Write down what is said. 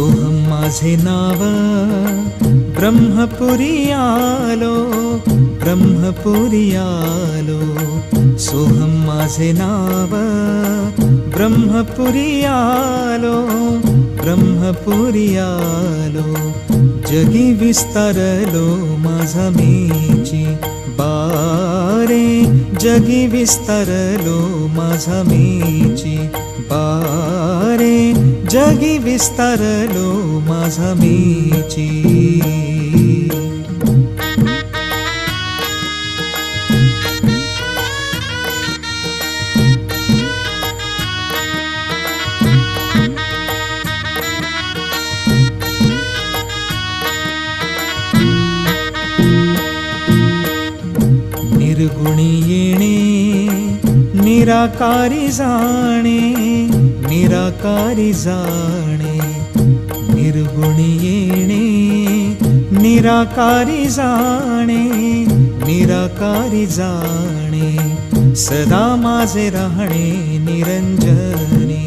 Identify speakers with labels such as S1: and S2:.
S1: माझे नाव ब्रह्मपुरी आलो ब्रह्मपुरी आलो सोहम माझे नाव ब्रह्मपुरी आलो ब्रह्मपुरी आलो जगी विस्तारलो माझा मेची बारे जगी विस्तारलो माझा मेची बारे जगी विस्तारलो माझा मेची निर्गुणी येणे निराकारी जाणे निराकारी जाणे निर्गुणी येणे निराकारी जाणे निराकारी जाणे सदा माझे राहणे निरंजनी.